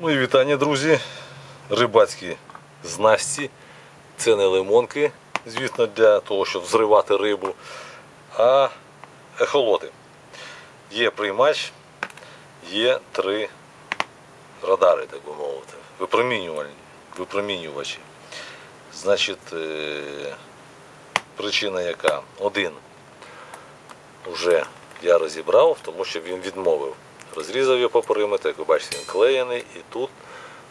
Мої вітання, друзі. Рибацькі знасті. Це не лимонки, звісно, для того, щоб зривати рибу, а ехолоти. Є приймач, є три радари, так би мовити, випромінювальні, випромінювачі. Значить, е, причина яка? Один вже я розібрав, тому що він відмовив. Розрізав його по периметру, як ви бачите, він клеєний, і тут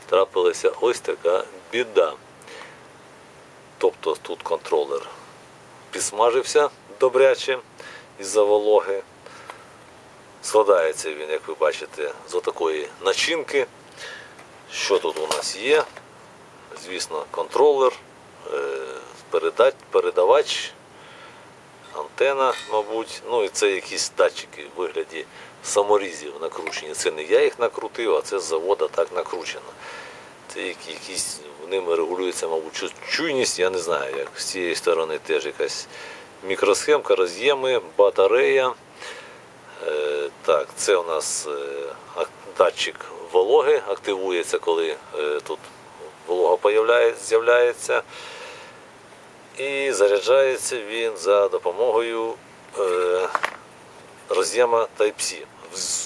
трапилася ось така біда. Тобто тут контролер підсмажився добряче із-за вологи. Складається він, як ви бачите, з отакої начинки. Що тут у нас є? Звісно, контролер, е, передавач, антена, мабуть. Ну і це якісь датчики в вигляді саморізів накручені. Це не я їх накрутив, а це з завода так накручено. Це які- якісь ними регулюється, мабуть, чуйність, я не знаю, як з цієї сторони теж якась мікросхемка, роз'єми, батарея. Е, так, це у нас е, датчик вологи активується, коли е, тут волога з'являється. І заряджається він за допомогою е, роз'єма Type-C.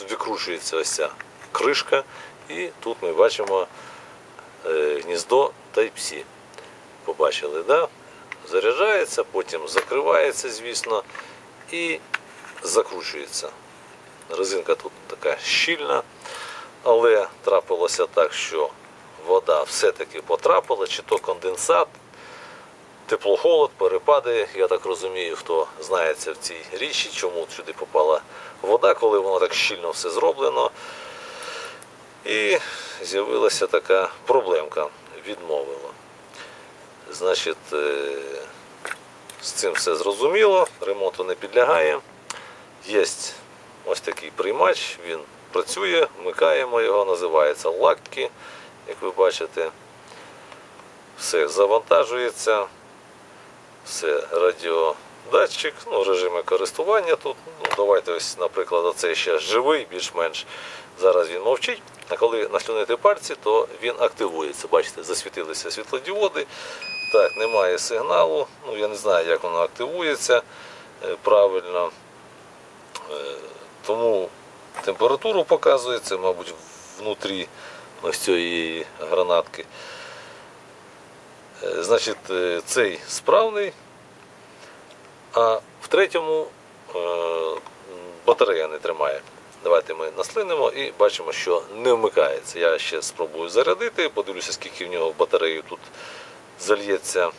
Викручується ось ця кришка, і тут ми бачимо е, гніздо Type-C. Побачили, да? Заряджається, потім закривається, звісно, і закручується. Резинка тут така щільна, але трапилося так, що вода все-таки потрапила, чи то конденсат, тепло-холод, перепади. Я так розумію, хто знається в цій річі, чому сюди попала вода, коли воно так щільно все зроблено. І з'явилася така проблемка, відмовило. Значить, е, з цим все зрозуміло, ремонту не підлягає. Є ось такий приймач, він працює, вмикаємо його, називається лакки, як ви бачите. Все завантажується, все радіодатчик, ну, режими користування тут. Ну, давайте ось, наприклад, оцей ще живий, більш-менш. Зараз він мовчить. А коли наслюнити пальці, то він активується. Бачите, засвітилися світлодіоди. Так, немає сигналу. Ну, я не знаю, як воно активується е, правильно. Е, Тому температуру показує, це, мабуть, внутрі ось цієї гранатки. Е, Значить, е, цей справний, а в третьому е, батарея не тримає. Давайте ми наслинемо і бачимо, що не вмикається. Я ще спробую зарядити, подивлюся, скільки в нього в батарею тут зальється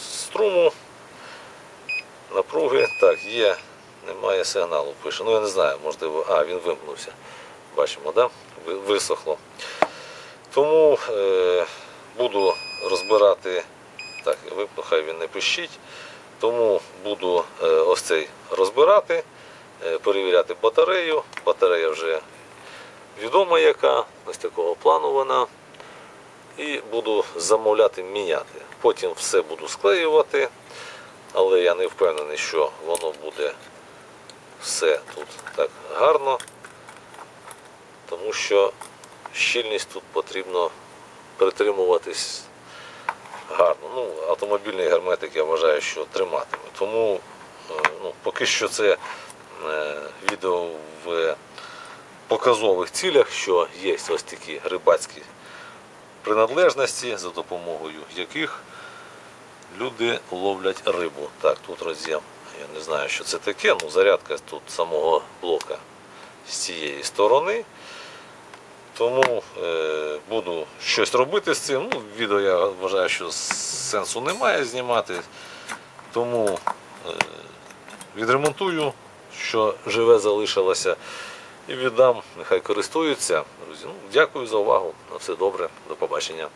струму, напруги. Так, є, немає сигналу, пише. Ну я не знаю, можливо, а, він вимкнувся. Бачимо, да? Висохло. Тому буду розбирати, так, хай він не пищить. Тому буду е, ось цей розбирати, е, перевіряти батарею. Батарея вже відома яка, ось такого плану вона. І буду замовляти міняти. Потім все буду склеювати, але я не впевнений, що воно буде все тут так гарно, тому що щільність тут потрібно притримуватись гарно. Ну, автомобільний герметик я вважаю, що триматиме. Тому е, ну, поки що це е, відео в показових цілях, що є ось такі рибацькі приналежності, за допомогою яких люди ловлять рибу. Так, тут роз'єм. Я не знаю, що це таке, ну зарядка тут самого блока з цієї сторони. Тому е, буду щось робити з цим. Ну, відео я вважаю, що сенсу немає знімати. Тому е, відремонтую, що живе залишилося, і віддам, нехай користуються. Друзі, ну, дякую за увагу. На все добре, до побачення.